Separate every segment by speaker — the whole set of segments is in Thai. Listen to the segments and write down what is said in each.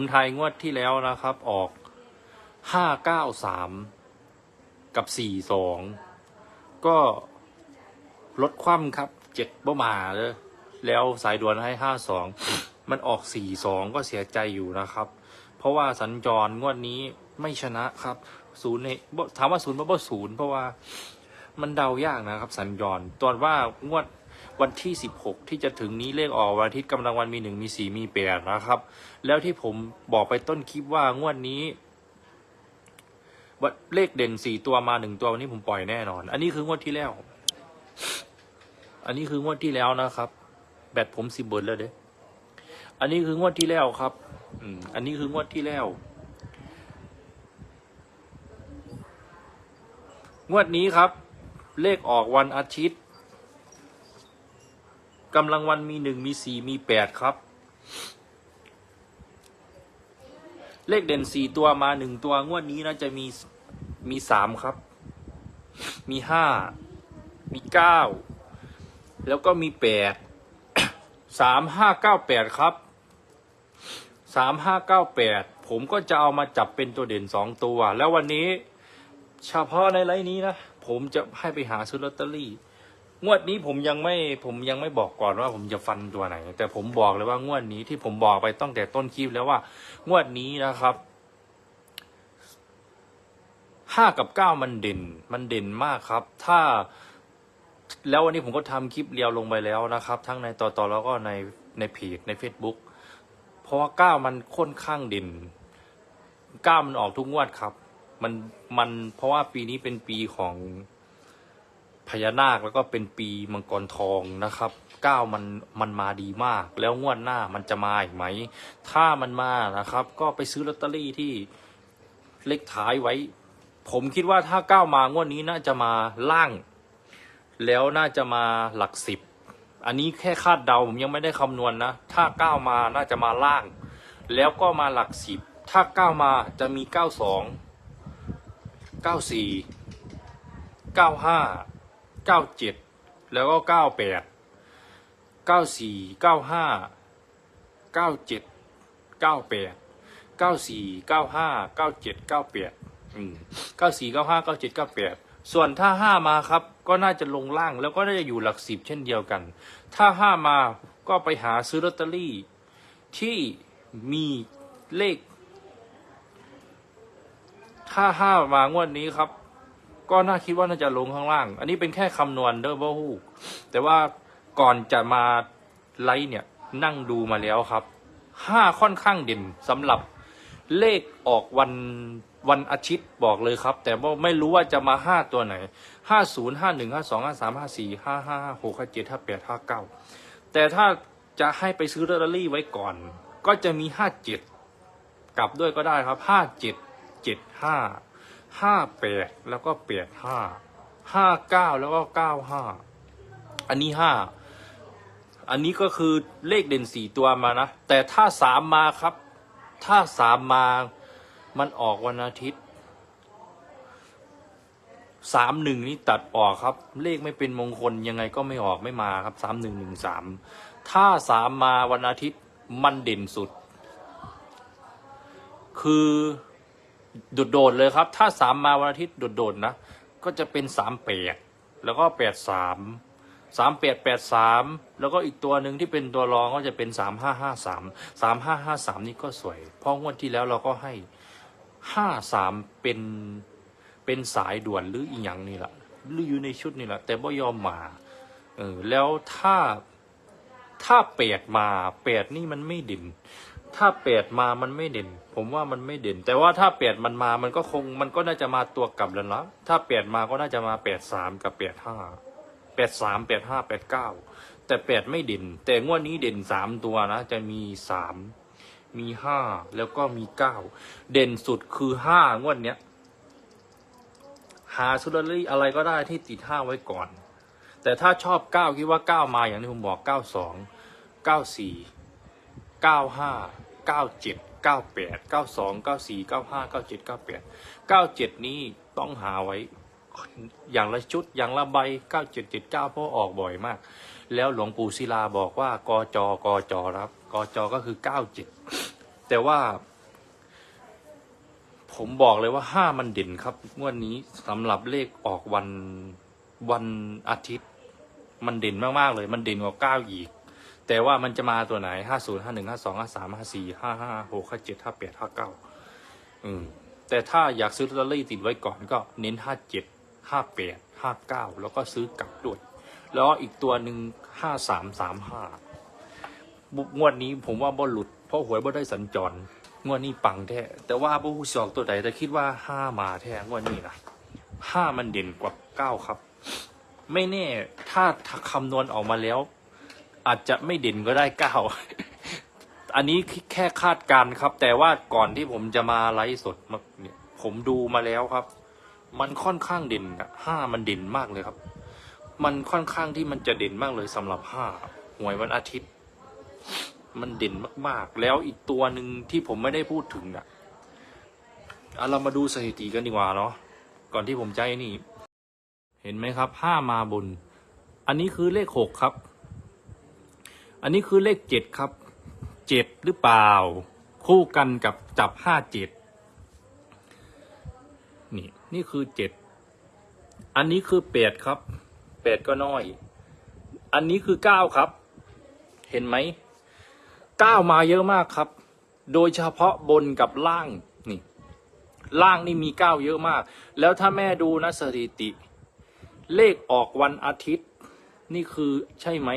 Speaker 1: ผมทายงวดที่แล้วนะครับ ออกห้าเก้าสามกับสี่สองก็ลดคว่ำครับเจ็ดบ่มาเลยแล้วสายด่วนให้ห้าสองมันออกสี่สองก็เสียใจอยู่นะครับ เพราะว่าสัญจรงวดนี้ไม่ชนะครับศูนย์ในถามว่าศูนย์บ่บ่ศูนย์เพราะว่ามันเดายากนะครับ สัญจรตอนว่างวด วันที่สิบหกที่จะถึงนี้เลขออกวันอาทิตย์กำลังวันมีหนึ่งมีสี่มีแปดนะครับ แล้วที่ผมบอกไปต้นคลิปว่างวดนี้ว่าเลขเด่นสี่ตัวมาหนึ่งตัววันนี้ผมปล่อยแน่นอน อันนี้คืองวดที่แล้ว อันนี้คืองวดที่แล้วนะครับ แบตผมสิบเบิร์ดแล้วเด้อันนี้คืองวดที่แล้วครับ อืม อันนี้คืองวดที่แล้ว งวดนี้ครับ เลขออกวันอาทิตย์ กำลังวันมีหนึ่งมีสี่มีแปดครับ เลขเด่นสี่ตัวมาหนึ่งตัวงวดนี้นะจะมีมีสามครับ มีห้ามีเก้าแล้วก็มีแปดสามห้าเก้าแปดครับสามห้าเก้าแปดผมก็จะเอามาจับเป็นตัวเด่นสองตัว แล้ววันนี้เฉพาะในไลน์นี้นะ ผมจะให้ไปหาซื้อลอตเตอรี่ งวดนี้ผมยังไม่ผมยังไม่บอกก่อนว่าผมจะฟันตัวไหน แต่ผมบอกเลยว่างวดนี้ที่ผมบอกไปตั้งแต่ต้นคลิปแล้วว่า งวดนี้นะครับห้ากับเก้ามันเด่น มันเด่นมากครับ ถ้า แล้ววันนี้ผมก็ทำคลิปเรียวลงไปแล้วนะครับ ทั้งในต่อต่อแล้วก็ในในเพจใน Facebook เพราะว่าเก้ามันค่อนข้างเด่นเก้ามันออกทุกงวดครับ มันมันเพราะว่าปีนี้เป็นปีของ พญานาคแล้วก็เป็นปีมังกรทองนะครับก้าวมันมันมาดีมาก แล้วงวดหน้ามันจะมาอีกไหม ถ้ามันมานะครับ ก็ไปซื้อลอตเตอรี่ที่เลขท้ายไว้ ผมคิดว่าถ้าก้าวมางวดนี้น่าจะมาล่าง แล้วน่าจะมาหลักสิบ อันนี้แค่คาดเดาผมยังไม่ได้คำนวณนะถ้าก้าวมาน่าจะมาล่าง แล้วก็มาหลักสิบ ถ้าก้าวมาจะมีเก้าสองเก้าสี่เก้าห้า เก้าเจ็ดแล้วก็เก้าแปดเก้าสี่เก้าห้าเก้าเจ็ดเก้าแปดเก้าสี่เก้าห้าเก้าเจ็ดเก้าแปดเก้าสี่เก้าห้าเก้าเจ็ดเก้าแปดส่วนถ้าห้ามาครับก็น่าจะลงล่างแล้วก็น่าจะอยู่หลักสิบเช่นเดียวกัน ถ้าห้ามาก็ไปหาซื้อลอตเตอรี่ ที่มีเลข ถ้าห้ามางวดนี้ครับ ก็น่าคิดว่าน่าจะลงข้างล่าง อันนี้เป็นแค่คำนวณเดอร์เบิลฮูแต่ว่าก่อนจะมาไลฟ์เนี่ยนั่งดูมาแล้วครับห้าค่อนข้างเด่นสำหรับเลขออกวันวันอาทิตย์บอกเลยครับ แต่ว่าไม่รู้ว่าจะมาห้าตัวไหนห้าศูนย์ห้าหนึ่งห้าสองห้าสามห้าสี่ห้าห้าห้าหกห้าเจ็ดห้าแปดห้าเก้าแต่ถ้าจะให้ไปซื้อลอตเตอรี่ไว้ก่อน ก็จะมีห้าเจ็ดกลับด้วยก็ได้ครับห้าเจ็ดเจ็ดห้า ห้าแปดแล้วก็แปดห้าห้าเก้าแล้วก็เก้าห้าอันนี้ห้าอันนี้ก็คือเลขเด่นสี่ตัวมานะ แต่ถ้าสามมาครับ ถ้าสามมามันออกวันอาทิตย์สามหนึ่งนี่ตัดออกครับ เลขไม่เป็นมงคลยังไงก็ไม่ออกไม่มาครับสามหนึ่งหนึ่งสามถ้าสามมาวันอาทิตย์มันเด่นสุด คือ โดดๆเลยครับ ถ้าสามมาวันอาทิตย์โดดๆนะ ก็จะเป็นสามแปดแล้วก็แปดสามสามแปดแปดสามแล้วก็อีกตัวหนึ่งที่เป็นตัวรองก็จะเป็นสามห้าห้าสามสามห้าห้าสามนี่ก็สวย เพราะงวดที่แล้วเราก็ให้ห้าสามเป็นเป็นสายด่วนหรืออีหยังนี่แหละหรืออยู่ในชุดนี่แหละแต่บ่ยอมมาเออแล้วถ้าถ้าแปดมาแปดนี่มันไม่เด่น ถ้าแปดมามันไม่เด่น ผมว่ามันไม่เด่น แต่ว่าถ้าแปดมันมามันก็คงมันก็น่าจะมาตัวกลับแล้วนะถ้าแปดมาก็น่าจะมาแปดสามกับแปดห้าแปดสามแปดห้าแปดเก้าแต่แปดไม่เด่น แต่งวดนี้เด่นสามตัวนะจะมีสามมีห้าแล้วก็มีเก้าเด่นสุดคือห้างวดเนี้ยหาซูลอรี่อะไรก็ได้ที่ติดห้าไว้ก่อน แต่ถ้าชอบเก้าคิดว่าเก้ามาอย่างที่ผมบอกเก้าสองเก้าสี่ เก้าห้าเก้าเจ็ดเก้าแปดเก้าสองเก้าสี่เก้าห้าเก้าเจ็ดเก้าแปดเก้าเจ็ดนี้ต้องหาไว้อย่างละชุดอย่างละใบเก้าเจ็ดเจ็ดเก้าพราะออกบ่อยมาก แล้วหลวงปู่ศิลาบอกว่ากจกจครับกจก็คือเก้าเจ็ดแต่ว่า ผมบอกเลยว่าห้ามันเด่นครับงวดนนี้สำหรับเลขออกวันวันอาทิตย์ มันเด่นมาก ๆ เลย มันเด่นกว่าเก้าอีก แต่ว่ามันจะมาตัวไหนห้าศูนย์ห้าหนึ่งห้าสองห้าสามห้าสี่ห้าห้าหกห้าเจ็ดห้าแปดห้าเก้าอืม แต่ถ้าอยากซื้อลอตเตอรี่ติดไว้ก่อนก็เน้นห้าเจ็ดห้าแปดห้าเก้าแล้วก็ซื้อกลับด้วยแล้วอีกตัวหนึ่งห้าสามสามห้างวดนี้ผมว่าบ่หลุด เพราะหวยบ่ได้สัญจร งวดนี้ปังแท้ แต่ว่าบ่ฮู้สอกตัวใดแต่คิดว่าห้ามาแท้งวดนี้นะห้ามันเด่นกว่าเก้าครับ ไม่แน่ถ้าคำนวณออกมาแล้ว อาจจะไม่เด่นก็ได้เก้าอันนี้แค่คาดการครับ แต่ว่าก่อนที่ผมจะมาไลฟ์สดมาเนี่ย ผมดูมาแล้วครับ มันค่อนข้างเด่นอะห้ามันเด่นมากเลยครับ มันค่อนข้างที่มันจะเด่นมากเลยสำหรับห้าหวยวันอาทิตย์ มันเด่นมากๆ แล้วอีกตัวหนึ่งที่ผมไม่ได้พูดถึงอะเอาเรามาดูสถิติกันดีกว่าเนาะก่อนที่ผมจะนี่ เห็นไหมครับห้ามาบน อันนี้คือเลขหกครับ อันนี้คือเลขเจ็ดครับ เจ็ดหรือเปล่า คู่กันกับจับห้าเจ็ดนี่นี่คือเจ็ดอันนี้คือแปดครับแปดก็น้อย อันนี้คือเก้าครับ เห็นไหมเก้ามาเยอะมากครับ โดยเฉพาะบนกับล่างนี่ล่างนี่มีเก้าเยอะมาก แล้วถ้าแม่ดูนะสถิติ เลขออกวันอาทิตย์ นี่คือใช่ไหม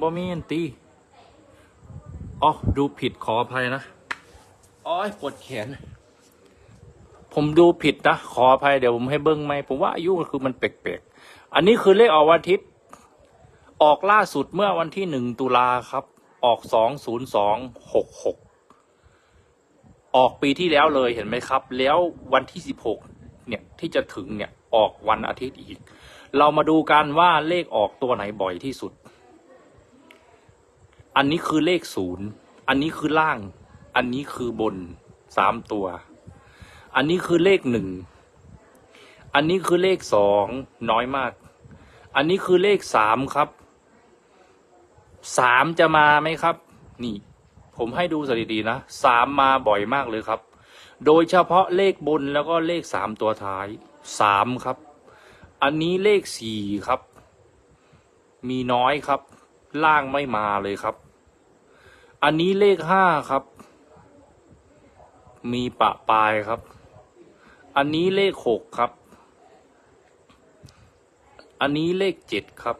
Speaker 1: บอมีนตีอ๋อดูผิดขออภัยนะอ๋อยปวดแขน ผมดูผิดนะ ขออภัยเดี๋ยวผมให้เบิ้งไหมผมว่าอายุคือมันแปกๆ อันนี้คือเลขออกวันอาทิตย์ ออกล่าสุดเมื่อวันที่หนึ่งตุลาครับ ออกสองศูนย์สองหกหกออกปีที่แล้วเลยเห็นไหมครับ แล้ววันที่สิบหกเนี่ยที่จะถึงเนี่ยออกวันอาทิตย์อีก เรามาดูกันว่าเลขออกตัวไหนบ่อยที่สุด อันนี้คือเลขศูนย์อันนี้คือล่าง อันนี้คือบนสามตัว อันนี้คือเลขหนึ่งอันนี้คือเลขสองน้อยมาก อันนี้คือเลขสามครับสามจะมาไหมครับ นี่ ผมให้ดูสถิตินะสามมาบ่อยมากเลยครับ โดยเฉพาะเลขบนแล้วก็เลขสามตัวท้ายสามครับ อันนี้เลขสี่ครับ มีน้อยครับ ล่างไม่มาเลยครับ อันนี้เลขห้าครับ มีปะปลายครับ อันนี้เลขหกครับ อันนี้เลขเจ็ดครับ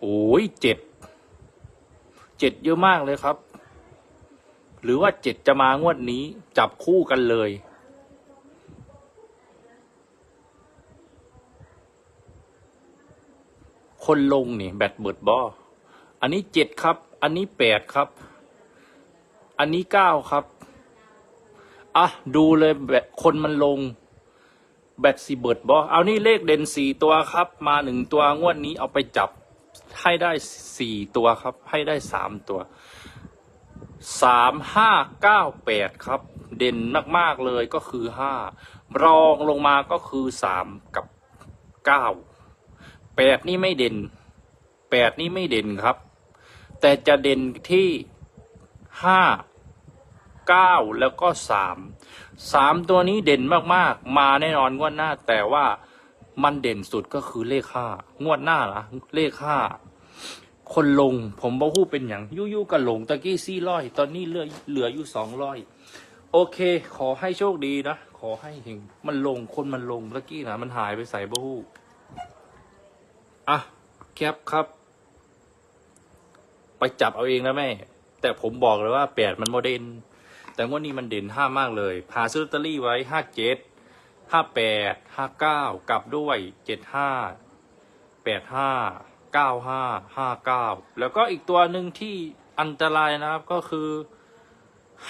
Speaker 1: โอ้ยเจ็ด เจ็ดเยอะมากเลยครับ หรือว่าเจ็ดจะมางวดนี้จับคู่กันเลยคนลงนี่แบตเบิดบออันนี้เจ็ดครับ อันนี้แปดครับ อันนี้เก้าครับ อะ ดูเลยแบตคนมันลง แบตสีเบิร์ดบอเอานี่เลขเด่นสี่ตัวครับ มาหนึ่งตัวงวดนี้เอาไปจับให้ได้สี่ตัวครับ ให้ได้สามตัวสามห้าเก้าแปดครับ เด่นมากๆเลยก็คือห้ารองลงมาก็คือสามกับเก้าแปดนี่ไม่เด่นแปดนี่ไม่เด่นครับ แต่จะเด่นที่ห้าเก้าแล้วก็สามสามตัวนี้เด่นมากๆ มาแน่นอนงวดหน้า แต่ว่ามันเด่นสุดก็คือเลขห้างวดหน้าละเลขห้าคนลงผมบอกฮู้เป็นอย่างยู่ยู่กับหลงตะกี้ซี่ร้อย ตอนนี้เหลือเหลืออยู่สองร้อยโอเค ขอให้โชคดีนะ ขอให้เห็นมันลงคนมันลงตะกี้นะมันหายไปใส่บ่ฮู้อะแคปครับ ไปจับเอาเองนะแม่ แต่ผมบอกเลยว่าแปดมันโมเดนแต่งวดนี้มันเด่นห้ามากเลยพาซื้อลอตเตอรี่ไว้ห้าเจ็ดห้าแปดห้าเก้ากลับด้วยเจ็ดห้าแปดห้าเก้าห้าห้าเก้าแล้วก็อีกตัวหนึ่งที่อันตรายนะครับก็คือ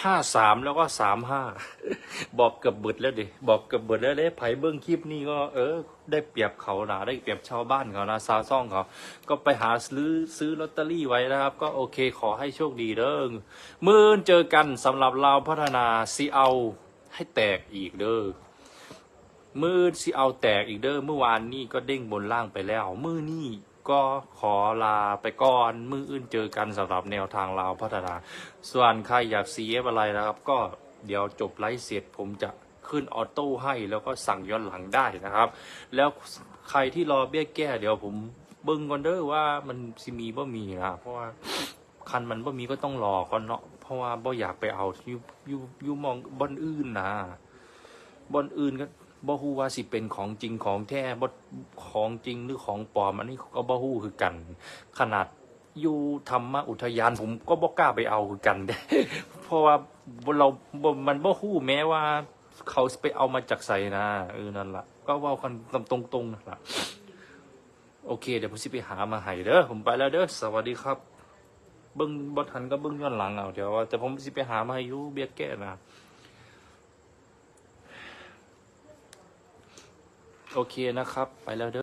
Speaker 1: ห้าสามแล้วก็สามห้า บอกเกือบเบิดแล้วดิบอกเกือบเบิดแล้วเด้ไผเบิ้งคลิปนี้ก็เออ ได้เปรียบเขานะได้เปรียบชาวบ้านเขานะซาซ่องเขาก็ไปหาซื้อซื้อลอตเตอรี่ไว้นะครับ ก็โอเคขอให้โชคดีเด้อมื่นเจอกันสำหรับเราพัฒนาซีเอาให้แตกอีกเด้อมือสิเอาแตกอีกเด้อเมื่อวานนี่ก็เด้งบนล่างไปแล้ว มือนี่ก็ขอลาไปก่อน มืออื่นเจอกันสำหรับแนวทางเราวพัฒนา ส่วนใครอยากซีเอฟอะไรนะครับก็ เดี๋ยวจบไลฟ์เสร็จผมจะขึ้นออโต้ให้แล้วก็สั่งย้อนหลังได้นะครับ แล้วใครที่รอเบี้ยแก้ เดี๋ยวผมเบิ่งก่อนเด้อว่ามันสิมีบ่มีนะเพราะว่าคันมันบ่มีก็ต้องรอก่อนเนาะเพราะว่าบ่อยากไปเอาอยู่อยู่อยู่มองบอนอื่นนะบอนอื่นก็บ่ฮู้ว่าสิเป็นของจริงของแท้บ่ของจริงหรือของปลอมอันนี้ก็บ่ฮู้คือกัน ขนาด อยู่ธรรมอุทยานผมก็บ่กล้าไปเอาคือกัน เพราะว่าเรามันบ่ฮู้แม้ว่า เขาไปเอามาจากใส่นะเออนั่นละก็เว่ากันตรงตรงนั่นละโอเค เดี๋ยวผมสิไปหามาให้เด้อผมไปแล้วเด้อสวัสดีครับ เบิ้งบทันก็เบิ้งย้อนหลังเอาเดี๋ยวแต่ผมสิไปหามาให้อยูเบียร์แก้นะโอเคนะครับ ไปแล้วเด้อ